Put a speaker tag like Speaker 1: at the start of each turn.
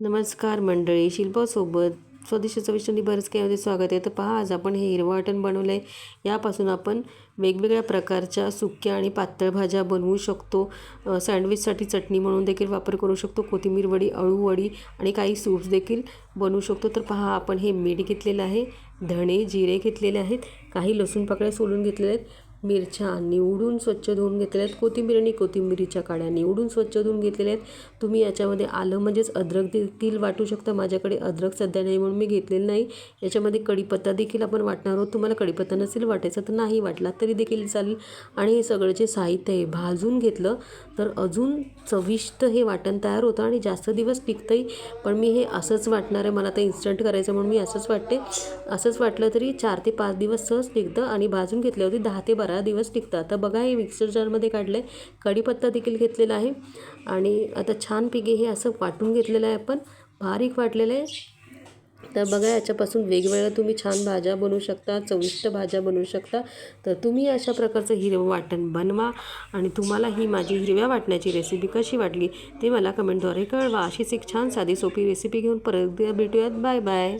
Speaker 1: नमस्कार मंडळी शिल्पासोबत स्वदेशी चविष्टांनी बरंच काही स्वागत आहे. तर पहा आज आपण हे हिरवं वाटण बनवलं आहे यापासून आपण वेगवेगळ्या प्रकारच्या सुक्या आणि पातळ भाज्या बनवू शकतो. सँडविचसाठी चटणी म्हणून देखील वापर करू शकतो. कोथिंबीर वडी अळू वडी आणि काही सूप्स देखील बनवू शकतो. तर पहा आपण हे मीठ घेतलेलं आहे. धणे जिरे घेतलेले आहेत. काही लसूण पाकळ्या सोलून घेतलेल्या आहेत. मिरच्या निवडून स्वच्छ धुवून घेतलेल्या आहेत. कोथिंबीर आणि कोथिंबीरीच्या काड्या निवडून स्वच्छ धुवून घेतलेल्या आहेत. तुम्ही याच्यामध्ये आलं म्हणजेच अद्रक देखील वाटू शकता. माझ्याकडे अद्रक सध्या नाही म्हणून मी घेतलेलं नाही. याच्यामध्ये कढीपत्ता देखील आपण वाटणार आहोत. तुम्हाला कढीपत्ता नसेल वाटायचा तर नाही वाटला तरी देखील चालेल. आणि हे सगळं जे साहित्य आहे भाजून घेतलं तर अजून चविष्ट हे वाटण तयार होतं आणि जास्त दिवस टिकतंही. पण मी हे असंच वाटणार आहे. मला आता इन्स्टंट करायचं म्हणून मी असंच वाटते. असंच वाटलं तरी चार ते पाच दिवस सहज टिकतं आणि भाजून घेतल्यावरती दहा ते बारा बारा दिवस टिकतं आता बघा हे मिक्सर जारमध्ये काढलं आहे कढीपत्ता देखील घेतलेला आहे. आणि आता छानपैकी हे असं वाटून घेतलेलं आहे आपण. बारीक वाटलेलं आहे. तर बघा याच्यापासून वेगवेगळ्या तुम्ही छान भाज्या बनवू शकता चविष्ट भाज्या बनवू शकता. तर तुम्ही अशा प्रकारचं हिरवं वाटण बनवा. आणि तुम्हाला ही माझी हिरव्या वाटण्याची रेसिपी कशी वाटली ते मला कमेंटद्वारे कळवा. अशीच एक छान साधी सोपी रेसिपी घेऊन परत भेटूयात. Bye bye